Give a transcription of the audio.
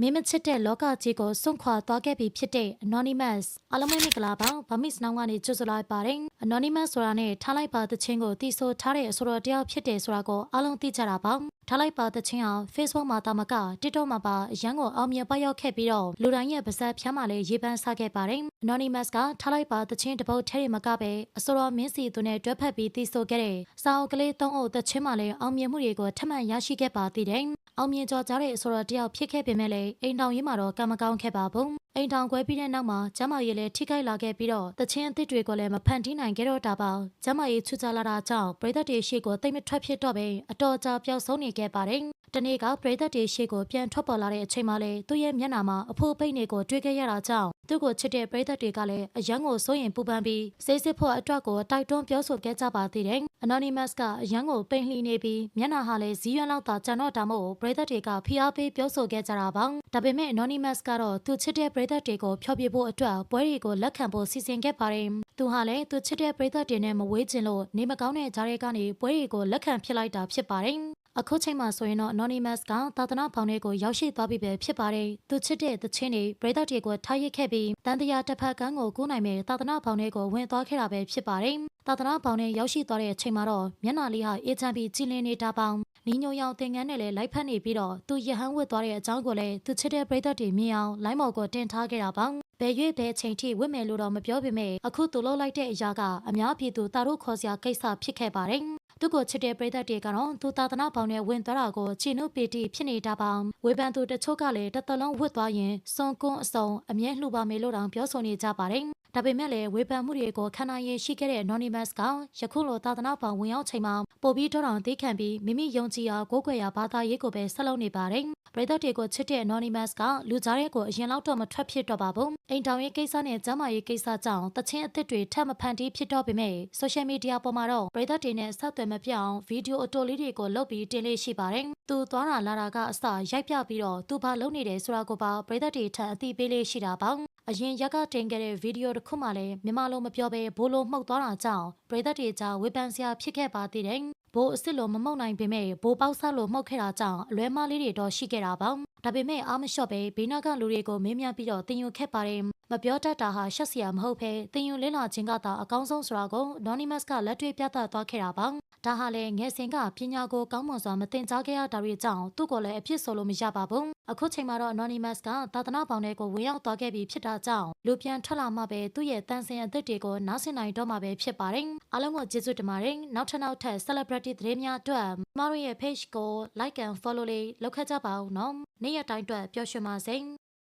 မင်းမချစ်တဲ့လောကကြီးကိုစွန့်ခွာသွားခဲ့ပြီဖြစ်တဲ့ Anonymous အားလုံးပဲမင်္ဂလာပါဗမစ်နောင်ကနေကြိုဆိုလိုက်ပါတယ် Anonymous ဆိုတာနဲ့ထားလိုက်ပါသချင်းကိုတီးဆိုထားတဲ့အဆိုတော်တယောက်ဖြစ်တယ်ဆိုတာကိုအားလုံးသိကြတာပါ ထားလိုက်ပါသချင်းဟာ Facebook မှာတာမက TikTok မှာပါအရန်ကိုအောင်မြင်ပတ်ရောက်ခဲ့ပြီးတော့လူတိုင်းရဲ့ပါဇက်ဖြမ်းမှာလည်းရေးပန်းစားခဲ့ပါတယ် Anonymous ကထားလိုက်ပါသချင်းတစ်ပုတ်ထဲတွေမကပဲအဆိုတော်မင်းစီသူနဲ့တွဲဖက်ပြီးတီးဆိုခဲ့တဲ့စာအုပ်ကလေးသုံးအုပ်သချင်းမှာလည်းအောင်မြင်မှုတွေကိုထပ်မံရရှိခဲ့ပါသေးတယ်အောင်မြင်ကြော်ကြားတဲ့အဆိုတော်တယောက်ဖြစ်ခဲ့ပေမဲ့လည်းအိမ်တောင်ရေးမှာတော့ကံမကောင်းခဲ့ပါဘူးအိမ်တောင်ကွဲပြီးတဲ့နောက်မှာကျမကြီးလည်းထိခိုက်လာခဲ့ပြီးတော့တချင်းအသစ်တွေကိုလည်းမဖန်တီးနိုင်ခဲ့တော့တာပါကျမကြီးချူချလာတာကြောင့်ပရိသတ်တွေရှေ့ကိုတိတ်မထွက်ဖြစ်တော့ပဲအတော်ကြာပျောက်ဆုံးနေခဲ့ပါတယ်တနေ့ကပရိသတ်တွေရှေ့ကိုပြန်ထွက်ပေါ်လာတဲ့အချိန်မှာလေသူ့ရဲ့မျက်နှာမှာအဖိုးပိတ်နေကိုတွေ့ခဲ့ရတာကြောင့်သူ့ကိုချစ်တဲ့ပရိသတ်တွေကလည်းအယံကိုစိုးရင်ပူပန်ပြီးစိတ်စစ်ဖို့အတွက်ကိုတိုက်တွန်းပြောဆိုခဲ့ကြပါသေးတယ် Anonymous ကအယံကိုပိန်လှီနေပြီးမျက်နှာဟာလည်းဇီးရွက်လောက်သာကျန်တော့တာမို့ပရိသတ်တွေကဖိအားပေးပြောဆိုခဲ့ကြတာပါဒါပေမဲ့ Anonymous ကတော့သူချစ်တဲ့ပရိသတ်တွေကိုဖျော်ဖြေဖို့အတွက်ပွဲတွေကိုလက်ခံဖို့စီစဉ်ခဲ့ပါတယ်သူဟာလည်းသူချစ်တဲ့ပရိသတ်တွေနဲ့မဝေးချင်လို့နေမကောင်းတဲ့ကြားရဲကနေပွဲတွေကိုလက်ခံဖြစ်လိုက်တာဖြစ်ပါတယ် အခုချိန်မှာဆိုရင်တော့ Anonymous ကသာသနာဖောင်တွေကိုရောက်ရှိသွားပြီပဲဖြစ်ပါတယ်။သူချစ်တဲ့သချင်းတွေပရိသတ်တွေကိုထားရစ်ခဲ့ပြီးတန်တရာတစ်ဖက်ကန်းကိုကူးနိုင်မဲ့သာသနာဖောင်တွေကိုဝင်သွားခဲ့တာပဲဖြစ်ပါတယ်။သာသနာဖောင်နဲ့ရောက်ရှိသွားတဲ့အချိန်မှာတော့မျက်နှာလေးဟာအေးချမ်းပြီးကြည်လင်နေတာပေါင်းနီညိုရောင်သင်ငန်းနဲ့လည်းလိုက်ဖက်နေပြီးတော့သူရဟန်းဝတ်သွားတဲ့အကြောင်းကိုလည်းသူချစ်တဲ့ပရိသတ်တွေမြင်အောင်လိုင်းမော်ကိုတင်ထားခဲ့တာပါ။ဘယ်ရွေ့ဘယ်ချိန်ထိဝတ်မယ်လို့တော့မပြောပေမဲ့အခုသူလှုပ်လိုက်တဲ့အရာကအများပြည်သူတာတို့ခေါ်စရာကိစ္စဖြစ်ခဲ့ပါတယ်။ သူ့ကိုချစ်တဲ့ပရိသတ်တွေကတော့သူသာသနာပေါင်းနဲ့ဝင်သွားတာကိုချီနုပီတီဖြစ်နေတာပါဝေဖန်သူတချို့ကလည်းတစ်သက်လုံးဝတ်သွားရင်စွန်ကွန်းအစုံအမြဲလှူပါမယ်လို့တောင်ပြောဆိုနေကြပါတယ်ဒါပေမဲ့လည်းဝေဖန်မှုတွေကိုခန္ဓာရင်ရှိခဲ့တဲ့ Anonymous ကယခုလိုသာသနာပေါင်းဝင်ရောက်ချိန်မှာပို့ပြီးတော့တောင်သိခံပြီးမိမိယုံကြည်ရာကိုးကွယ်ရာဘာသာရေးကိုပဲဆက်လုပ်နေပါတယ်ပရိသတ်တွေကိုချစ်တဲ့ Anonymous ကလူကြားရဲကိုအရင်လောက်တော့မထွက်ဖြစ်တော့ပါဘူးအိမ်တောင်ရေးကိစ္စနဲ့ကျမ်းမာရေးကိစ္စကြောင့်တချင်းအသစ်တွေထပ်မဖန်တီးဖြစ်တော့ပေမဲ့ social media ပေါ်မှာတော့ပရိသတ်တွေနဲ့ဆက်သွယ်မပြတ်အောင်ဗီဒီယိုအတိုလေးတွေကိုလုပ်ပြီးတင်လေးရှိပါတယ်သူသွားတာလာတာကအစရိုက်ပြပြီးတော့သူဘာလုပ်နေတယ်ဆိုတာကိုပါပရိသတ်တွေထပ်အသိပေးလေးရှိတာပါအရင်ရက်ကတင်ခဲ့တဲ့ဗီဒီယိုတစ်ခုမှလည်းမြန်မာလိုမပြောဘဲဘိုးလိုမှုတ်သွားတာကြောင့်ပရိသတ်တွေကြားဝေဖန်စရာဖြစ်ခဲ့ပါသေးတယ်။ဘိုးအစ်စ်လိုမမှုတ်နိုင်ပေမဲ့ဘိုးပေါက်ဆလိုမှုတ်ခဲ့တာကြောင့်အလွဲမလေးတွေတော့ရှိခဲ့တာပါ။ဒါပေမဲ့အားမလျှော့ပဲဘေးနားကလူတွေကိုမေးမြန်းပြီးတော့တင်ယူခဲ့ပါတယ်။မပြောတတ်တာဟာရှက်စရာမဟုတ်ဘဲတင်ယူလင်းလာခြင်းကသာအကောင်းဆုံးဆိုတာကို Anonymous ကလက်တွေ့ပြသသွားခဲ့တာပါ။ဒါဟာလည်းငယ်စဉ်ကပညာကိုကောင်းမွန်စွာမသင်ကြားခဲ့ရတာတွေကြောင့်သူ့ကိုလည်းအဖြစ်ဆိုလို့မရပါဘူး။အခုချိန်မှာတော့ Anonymous ကသာသနာပေါင်းတွေကိုဝင်ရောက်သွားခဲ့ပြီးဖြစ်တာကြောင့်လူပြန်ထွက်လာမှပဲသူ့ရဲ့တန်ဆင်အသစ်တွေကိုနားဆင်နိုင်တော့မှာပဲဖြစ်ပါတယ်။အားလုံးကိုကျေးဇူးတင်ပါတယ်။နောက်ထပ်နောက်ထပ် celebrity သတင်းများအတွက်ကျမတို့ရဲ့ page ကို like and follow လေးလုပ်ခဲ့ကြပါဦးနော်။နေ့ရက်တိုင်းအတွက်ပျော်ရွှင်ပါစေ။